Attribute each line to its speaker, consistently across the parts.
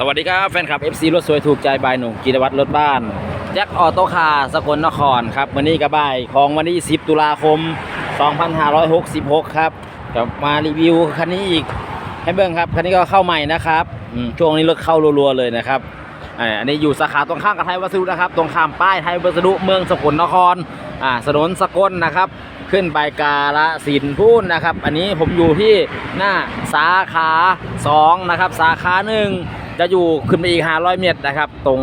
Speaker 1: สวัสดีครับแฟนคลับ FC รถสวยถูกใจบายหนุ่มกิรวัตรรถบ้านแจ็คออโต้คาร์สกลนครครับวันนี้กระบายของวันที่10 ตุลาคม 2566 ครับจะมารีวิวคันนี้อีกให้เบิ่งครับคันนี้ก็เข้าใหม่นะครับช่วงนี้รถเข้ารัวๆเลยนะครับอันนี้อยู่สาขาตรงข้ามกับไทยวัสดุนะครับ ตรงข้ามป้ายไทยวัสดุเมืองสกลนครอ่าถนนสกลนะครับขึ้นไปกาละสินพูนนะครับ อันนี้ผมอยู่ที่หน้าสาขา2นะครับสาขาหนึ่ง จะอยู่ขึ้นไปอีก 500 เมตรนะครับ ตรง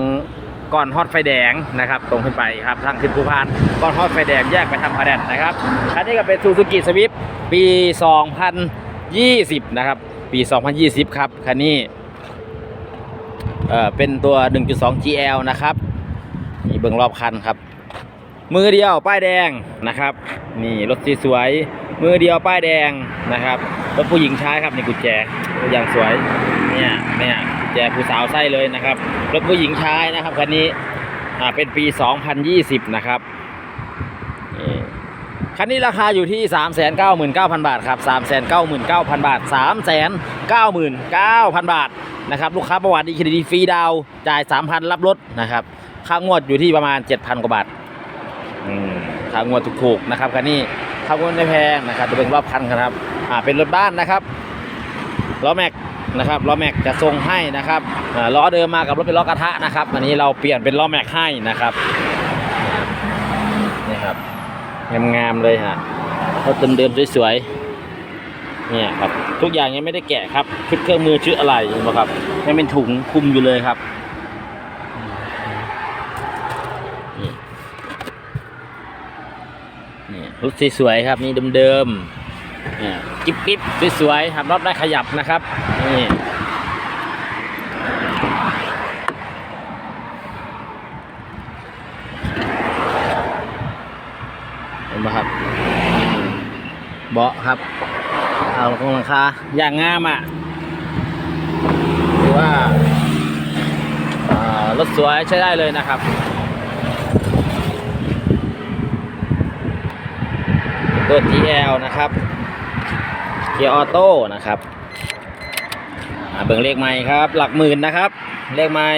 Speaker 1: ก่อนฮอดไฟแดงนะครับ ตรงขึ้นไปครับทางขึ้นภูพานก่อนฮอดไฟแดงแยกไปทางพระแดนนะครับคันนี้ก็เป็นซูซูกิสวิฟปี 2020 นะครับ ปี 2020 ครับคันนี้เอ่อเป็นตัว 1.2 GL นะครับนี่เบื้องรอบคันครับ มือเดียวป้ายแดงนะครับ นี่รถสวย มือเดียวป้ายแดงนะครับรถผู้หญิงใช้ครับนี่กุญแจตัวอย่างสวยเนี่ยเนี่ย แจผู้สาวใส่เลยนะครับ รถผู้หญิงใช้นะครับคันนี้อ่าเป็นปี 2020 นะครับคันนี้ราคาอยู่ที่ 399,000 บาทครับ 399,000 บาท 399,000 บาทนะครับลูกค้าประวัติดีเครดิตฟรีดาวจ่าย 3,000 รับรถนะครับค่างวดอยู่ที่ประมาณ 7,000 กว่าบาทค่างวดถูกๆนะครับคันนี้ค่างวดไม่แพงนะครับจะเป็นรอบคันครับอ่าเป็นรถบ้านนะครับล้อแม็ก นะครับล้อแม็กจะทรงให้นะครับล้อเดิมมากับรถเป็นล้อกระทะนะครับ อันนี้เราเปลี่ยนเป็นล้อแม็กให้นะครับนี่ครับงามๆเลยฮะรถเดิมๆสวยๆเนี่ยครับทุกอย่างยังไม่ได้แกะครับชุดเครื่องมือชุดอะไรนไหมครับยังเป็นถุงคุมอยู่เลยครับนี่รถสวยๆครับนี่เดิมๆ กิ๊บกิ๊บสวยๆครับรถได้ขยับนะครับนี่เห็นไหมครับเบาะครับ เอาลงหลังคาอย่างงามอะถือว่าอ่ารถสวยใช้ได้เลยนะครับตัว GL นะครับ เกียร์ออโต้นะครับเบิ่งเลขใหม่ครับ หลักหมื่นนะครับ เลขใหม่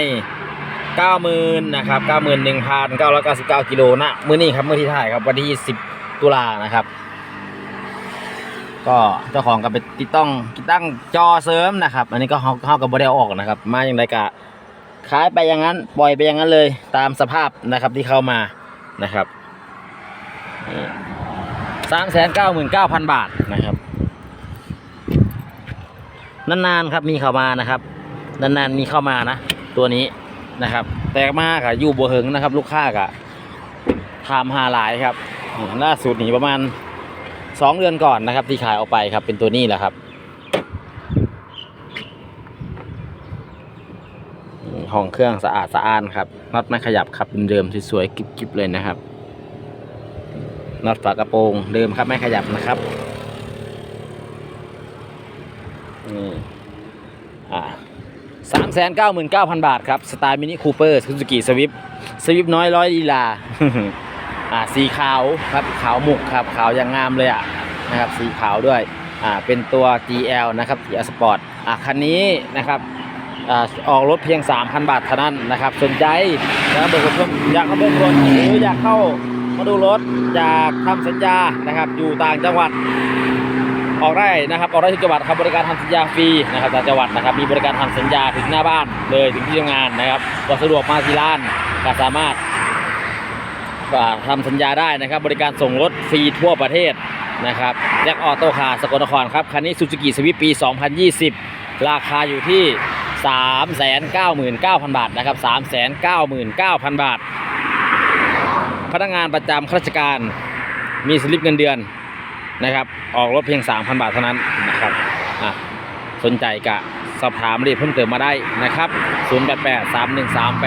Speaker 1: เก้าหมื่นนะครับเก้าหมื่นหนึ่งพันเก้าร้อยเก้าสิบเก้ากิโลนะมือนี้ครับมือที่ถ่ายครับวันที่สิบตุลานะครับ ก็เจ้าของก็ไปติดตั้งติดตั้งจอเสริมนะครับ อันนี้ก็เขาเขากับบไดเอาออกนะครับ มาอย่างไรกะขายไปอย่างนั้นปล่อยไปอย่างนั้นเลยตามสภาพนะครับที่เข้ามานะครับสามแสนเก้าหมื่นเก้าพันบาทนะครับ นานๆครับมีเข้ามานะครับ นานๆมีเข้ามานะ ตัวนี้นะครับ แต่มากอะอยู่บัวเหิงนะครับ ลูกค้ากะทำหาหลายครับล่าสุดนี่ประมาณสองเดือนก่อนนะครับ ที่ขายออกไปครับ เป็นตัวนี้แหละครับห้องเครื่องสะอาดสะอ้านครับน็อตไม่ขยับครับเดิมสวยๆกิ๊บๆเลยนะครับน็อตฝากระโปรงเดิมครับไม่ขยับนะครับ นี่อ่าสามแสนเก้าหมื่นเก้าพันบาทครับ สไตล์มินิคูเปอร์ซูซูกิสวิฟสวิฟน้อยร้อยลีลา อ่าสีขาวครับขาวหมุกครับขาวอย่างงามเลยอะนะครับสีขาวด้วยอ่าเป็นตัว GL นะครับ GL Sport อ่าคันนี้นะครับอ่าออกรถเพียง 3,000 บาทเท่านั้นนะครับ สนใจนะครับเบอร์คนอยากเข้าเบอร์คนหรืออยากเข้ามาดูรถจากทำสัญญานะครับ อยู่ต่างจังหวัด ออกได้นะครับออกได้ทุกจังหวัดครับบริการทำสัญญาฟรีนะครับต่างจังหวัดนะครับมีบริการทำสัญญาถึงหน้าบ้านเลยถึงที่ทำงานนะครับก็สะดวกมาที่ร้านก็สามารถทำสัญญาได้นะครับ บริการส่งรถฟรีทั่วประเทศนะครับแจ็คออโต้คาร์สกลนครครับคันนี้ซูซูกิสวิปปี 2020 ราคาอยู่ที่ 399,000 บาทนะครับ 399,000 บาท พนักงานประจำข้าราชการมีสลิปเงินเดือน นะครับ ออกรถเพียง 3,000 บาทเท่านั้นนะครับอะสนใจกะสอบถามรายละเอียดเพิ่มเติมมาได้นะครับ 088 313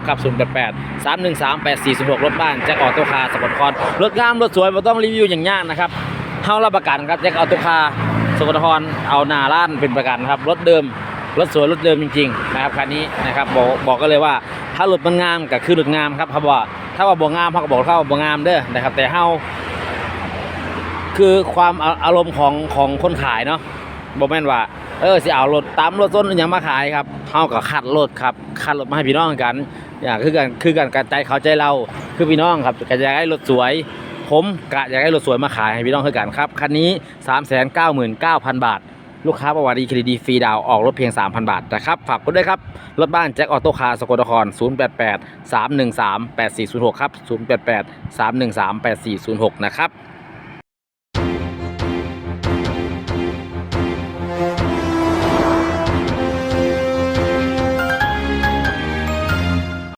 Speaker 1: 8406 ครับ 088 313 8406 รถบ้านแจ็คออโต้คาร์สปอร์ตคอนรถงาม รถสวยไม่ต้องรีวิวอย่างยากนะครับเฮารับประกันครับแจ็คออโต้คาร์สปอร์ตคอนเอาหน้าร้านเป็นประกันครับ รถเดิม รถสวย รถเดิมจริงๆนะครับคันนี้นะครับบอกบอกกันเลยว่าถ้ารถมันงามก็คือรถงามครับเขาบอกว่าถ้าว่าบ่งามเขาก็บอกเขาว่าบ่งามเด้อนะครับแต่เฮา คือความอารมณ์ของของคนขายเนาะบอกแม่นว่า เออสิเอารถตามรถส้นย่างมาขายครับเฮาก็คัดรถครับคัดรถมาให้พี่น้องกันอยากคือกันคือกันกันใจเขาใจเราคือพี่น้องครับก็อยากได้รถสวย ผมกะอยากได้รถสวยมาขายให้พี่น้องคือกันครับคันนี้ 399,000 บาท ลูกค้าประวัติดีเครดิตฟรีดาวออกรถเพียง 3,000 บาทนะครับฝากกดด้วยครับ รถบ้านแจ็คออโต้คาร์สกลนคร 088 313 8406 ครับ 088 313 8406 นะครับ